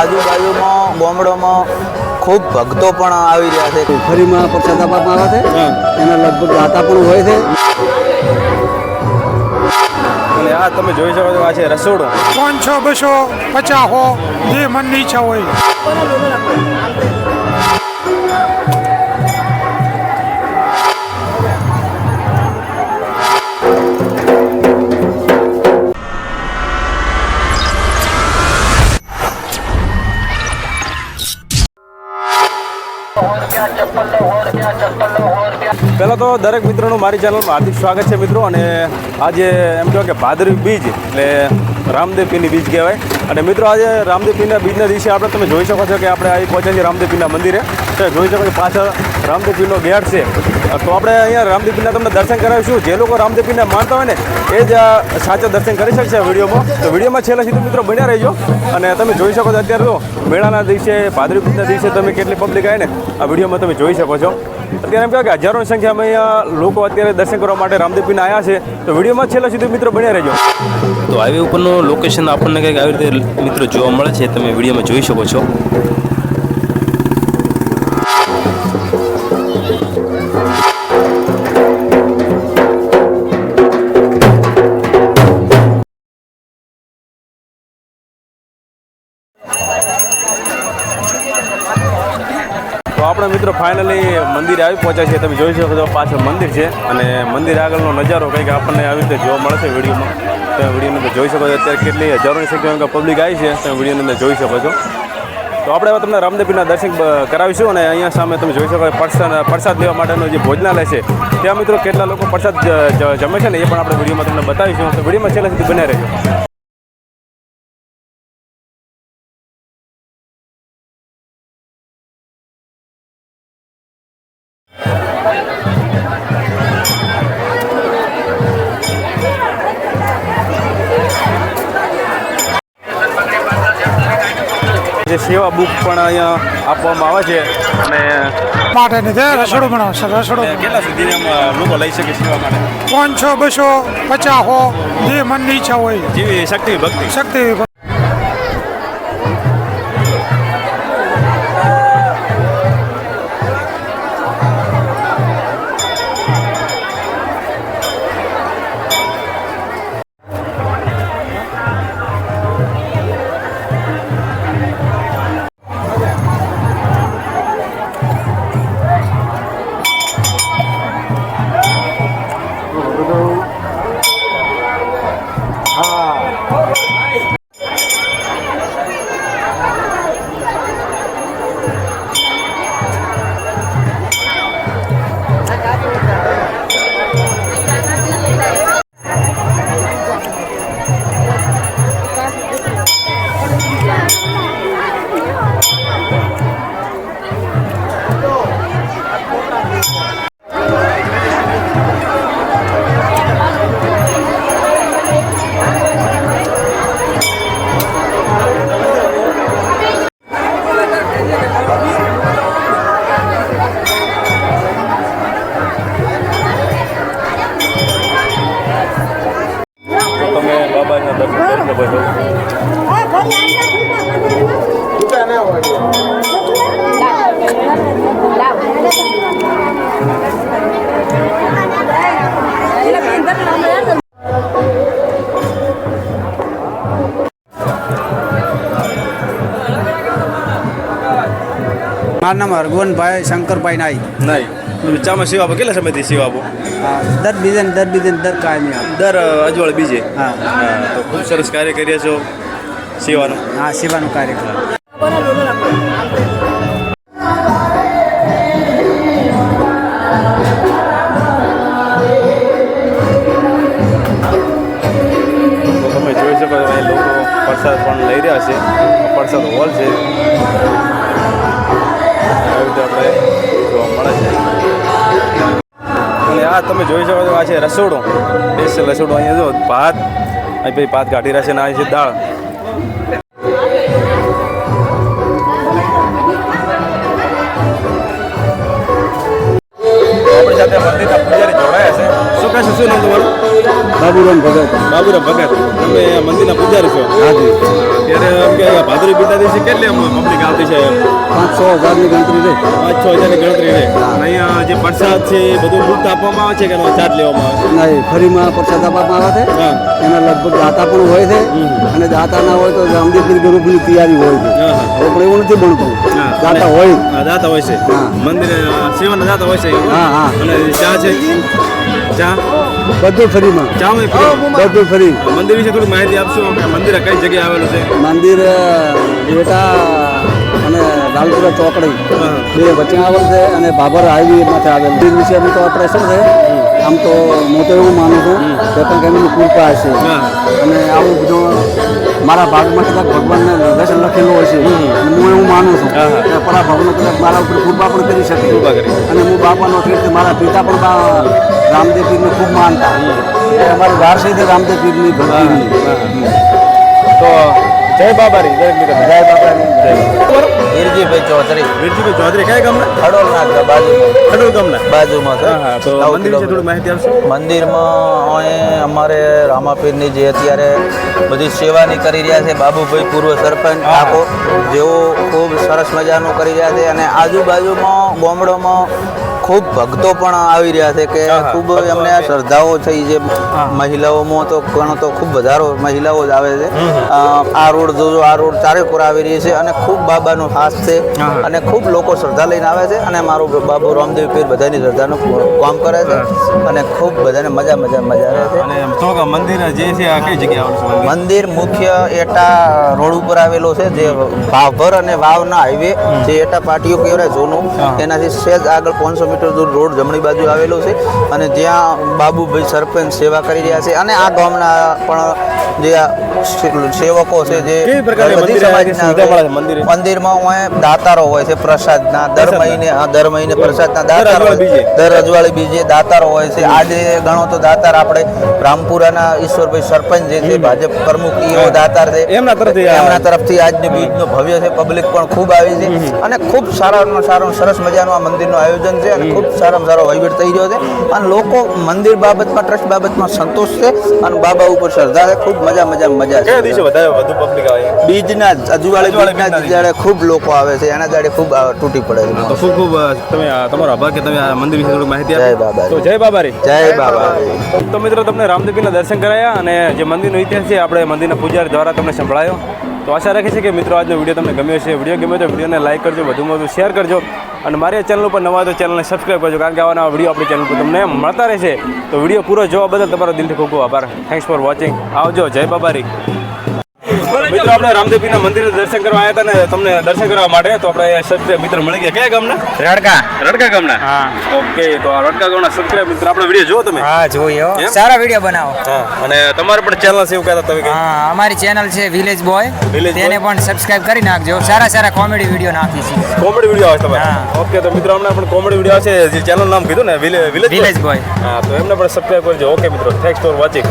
આજુબાજુમાં ગામડામાં ખૂબ ભક્તો પણ આવી રહ્યા છે. ફરીમાં પ્રસાદ આપવામાં આવે છે. એના લગભગ ગાતા પણ હોય છે. અને આ તમે જોઈ શકો છો આ છે રસોડું. પાંચસો બસો પચાસ હો જે મનની ઈચ્છા હોય. પહેલાં તો દરેક મિત્રોનું મારી ચેનલમાં હાર્દિક સ્વાગત છે મિત્રો, અને આજે એમ કહેવાય કે ભાદરવી બીજ, એટલે રામદેવ પીની બીજ કહેવાય. અને મિત્રો આજે રામદેવ પીરના બીજના દિવસે આપણે તમે જોઈ શકો છો કે આપણે અહીં પહોંચ્યા છીએ રામદેવ પીરના મંદિરે. તો જોઈ શકો છો પાછળ રામદેવ પીરનો ગેટ છે. તો આપણે અહીંયા રામદેવ પીરના તમને દર્શન કરાવીશું. જે લોકો રામદેવ પીરના માનતા હોય ને, એ જ સાચા દર્શન કરી શકશે વિડીયોમાં. તો વિડીયોમાં છેલ્લા સુધી મિત્રો બન્યા રહેજો. અને તમે જોઈ શકો છો અત્યારે તો મેળાના દિવસે ભાદરી દિવસે તમે કેટલી પબ્લિક આવે ને આ વિડીયોમાં તમે જોઈ શકો છો. અત્યારે એમ કહેવાય કે હજારોની સંખ્યામાં અહીંયા લોકો અત્યારે દર્શન કરવા માટે રામદેવપીને આવ્યા છે. તો વિડીયોમાં છેલ્લા સુધી મિત્રો બન્યા રહેજો. તો હાઈવે ઉપરનું લોકેશન આપણને કંઈક આવી રીતે મિત્રો જોવા મળે છે, તમે વિડીયોમાં જોઈ શકો છો. આપણે મિત્રો ફાઇનલી મંદિરે આવી પહોંચ્યા છે. તમે જોઈ શકો છો, પાછળ મંદિર છે અને મંદિર આગળનો નજારો કંઈક આપણને આવી રીતે જોવા મળે છે વિડીયોમાં. તમે વિડીયોની અંદર જોઈ શકો છો, અત્યારે કેટલી હજારોની સંખ્યામાં પબ્લિક આવી છે. તમે વિડીયોની અંદર જોઈ શકો છો. તો આપણે હવે તમને રામદેવીના દર્શન કરાવીશું અને અહીંયા સામે તમે જોઈ શકો પ્રસાદ પ્રસાદ લેવા માટેનો જે ભોજનાલય છે, ત્યાં મિત્રો કેટલા લોકો પ્રસાદ જમે છે ને એ પણ આપણે વિડીયોમાં તમને બતાવીશું. તો વિડીયોમાં છેલ્લા સુધી બન્યા રહેજો. જે સેવા બુક પણ અહીંયા આપવામાં આવે છે અને માટે તે રસોડું બનાવશે રસોડું. કેટલા સુધી લોકો લઈ શકે સેવા માટે? પાંચસો બસો પચાસ જે મનની ઈચ્છા હોય. જેવી શક્તિ ભક્તિ? શક્તિ દર્શન કરી શકો છો મારું નામ હરગોનભાઈ શંકરભાઈ નાઈ નહીં તમે ચામાં સેવા કેટલા સમયથી સેવા આપો? દર બીજે દર બીજે દર કાયમી દર અજવાળ બીજે? હા. તો ખૂબ સરસ કાર્ય કર્યા છો સેવાનું. હા સેવાનું કાર્યક્રમ. તમે જોઈ શકો છો અહીં લોકો પ્રસાદ પણ લઈ રહ્યા છે. પ્રસાદ હોલ છે. આવી રીતે આપણે જોવા મળે છે. આ તમે જોઈ શકો છો, આ છે રસોડું. સ્પેશિયલ રસોડું અહીંયા જો, ભાત. અહીં પછી ભાત કાઢી રહ્યા છે અને આ છે દાળ. આપણી સાથે પૂજારી જોડાયા છે. શું કહેશો, શું નામ તમારું? બાબુરામ ભગત. બાબુરામ ભગત. તમે મંદિરના પૂજારી છો. હાજી. ત્યારે એમ કે ભાદરી બીજના દિવસે કેટલી પબ્લિક આવતી છે? પાંચ છ હજારની ગણતરી રહે પાંચ છ હજારની ગણતરી રહે અહીંયા જે પ્રસાદ છે એ બધું મુફ્ત આપવામાં આવે છે કે ચાર્જ લેવામાં આવે નહીં ફરીમાં પ્રસાદ આપવામાં આવે છે. એના લગભગ દાતા પણ હોય છે. અને દાતા ના હોય તો રામદેવપીર ગુરુની તૈયારી હોય છે. હા, હા. હવે પણ એવું નથી બનતું. હા, દાતા હોય. દાતા હોય છે. મંદિરે સેવાના દાતા હોય છે. હા, હા. અને ચા છે? ચા? બધું ફરીમાં? બધું ફરી. મંદિર વિશે થોડી માહિતી આપશો? કે મંદિર કઈ જગ્યાએ આવેલું છે? મંદિર બેટા અને લાલપુરા ચોકડી. હા. બે વચ્ચે આવેલ છે અને બાબર હાઈવે માંથી આવેલ. મંદિર વિશે એમ તો આપણે શું છે આમ તો હું તો એવું માનું છું. કે પણ એમની કૃપા હશે. હા. અને આવું બધું મારા ભાગમાં કદાચ ભગવાનને દર્શન લખેલું હોય છે. હું એવું માનું છું. કે પરા ભગવાન કદાચ મારા ઉપર કૃપા પણ કરી શકે. અને હું બાપાનો કીર્તિ મારા પિતા પણ રામદેવ પીરને ખૂબ માનતા એ અમારી વારસી છે રામદેવ પીરની ભક્તિની. તો જય બાબારી દરેક મિત્રો જય બાપાની જય. વીરજીભાઈ ચૌધરી. વીરજીભાઈ ચૌધરી કયા ગામના? ખડોલના બાજુ ખડોલ ગામના? બાજુમાં હા હા તો મંદિર છે. થોડી માહિતી આપશો? મંદિરમાં અહીં અમારે રામાપીરની જે અત્યારે બધી સેવાની કરી રહ્યા છે બાબુભાઈ પૂર્વ સરપંચ ઠાકોર જેઓ ખૂબ સરસ મજાનું કરી રહ્યા છે અને આજુબાજુમાં ગામડામાં ખૂબ ભક્તો પણ આવી રહ્યા છે કે. ખૂબ એમને શ્રદ્ધાઓ થઈ છે. મહિલાઓમાં તો ઘણો તો ખૂબ વધારો મહિલાઓ જ આવે છે. આ રોડ જોજો આ રોડ ચારેકોર આવી રહી છે અને ખૂબ બાબાનો હાથ છે. અને ખૂબ લોકો શ્રદ્ધા લઈને આવે છે અને મારું બાબુ રામદેવ પીર બધાની શ્રદ્ધાનું કામ કરે છે અને ખૂબ બધાને મજા મજા મજા આવે છે. મંદિર જે છે આ કઈ જગ્યાએ મંદિર? મુખ્ય એટા રોડ ઉપર આવેલો છે જે ભાભર અને વાવના હાઈવે જે એટા પાટીઓ કહેવાય જૂનું એનાથી સેજ આગળ પાંચસો મીટર દૂર રોડ જમણી બાજુ આવેલો છે અને ત્યાં બાબુભાઈ સરપંચ સેવા કરી રહ્યા છે અને આ ગામના પણ જે સેવકો છે જે બધી સમાજના? મંદિરમાં હોય દાતારો હોય છે પ્રસાદના દર મહિને દર મહિને પ્રસાદના દાતારો દર અજવાળી બીજે દાતારો હોય છે. આજે ગણો તો દાતાર આપણે રામપુરાના ઈશ્વરભાઈ સરપંચ જે છે ભાજપ પ્રમુખ એવો દાતાર છે. એમના તરફથી એમના તરફથી આજની બીજનો ભવ્ય છે પબ્લિક પણ ખૂબ આવી છે અને ખૂબ સારામાં સારું સરસ મજાનું આ મંદિરનું આયોજન છે અને ખૂબ સારામાં સારો વહીવટ થઈ રહ્યો છે. અને લોકો મંદિર બાબતમાં ટ્રસ્ટ બાબતમાં સંતોષ છે અને બાબા ઉપર શ્રદ્ધા છે. ખૂબ મજા મજા મજા છે. બીજના અજુવાળી બીજના બીજના ખૂબ લોકો આવે છે એના જાડે ખૂબ તૂટી પડે તો છે ખૂબ ખૂબ તમે તમારો આભાર કે તમે આ મંદિર વિશે થોડી માહિતી જય બાબા તો જય બાબારી. જય બાબા તો મિત્રો તમને રામદેવીના દર્શન કરાયા અને જે મંદિરનો ઇતિહાસ છે આપણે મંદિરના પૂજારી દ્વારા તમને સંભળાયો. તો આશા રાખી છે કે મિત્રો આજનો વીડિયો તમને ગમ્યો છે વીડિયો ગમ્યો તો વિડીયોને લાઇક કરજો વધુમાં વધુ શેર કરજો અને મારી ચેનલ ઉપર નવા તો ચેનલને સબસ્ક્રાઈબ કરજો કારણ કે આવા નવા વીડિયો આપણી ચેનલ પર તમને મળતા રહેશે. તો વીડિયો પૂરો જોવા બદલ તમારો દિલથી ખૂબ ખૂબ આભાર. થેન્ક્સ ફોર વોચિંગ આવજો. જય બાબારી. મિત્રો આપણે રામદેવપીના મંદિરે દર્શન કરવા આવ્યા હતા ને તમને દર્શન કરવા માટે તો આપણે સબસ્ક્રાઈબ મિત્ર મળી ગયા. કયા ગામના? રડકા. રડકા ગામના? હા. ઓકે તો આ રડકા ગામના સત્ય મિત્ર આપણે વીડિયો જુઓ તમે? હા જોઈએ સારા વીડિયો બનાવો. હા અને તમારે પણ ચેનલ છે એવું કહેતા તમે હા અમારી ચેનલ છે વિલેજ બોય તેને પણ સબસ્ક્રાઇબ કરી નાખજો. સારા સારા કોમેડી વીડિયો નાખી છે. કોમેડી વીડિયો આવે તમારે. ઓકે તો મિત્રો હમણાં પણ કોમેડી વીડિયો છે જે ચેનલ નામ કીધું ને વિલેજ બોય હા તો એમને પણ સબસ્ક્રાઇબ કરજો. ઓકે મિત્રો થેન્ક્સ ફોર વોચિંગ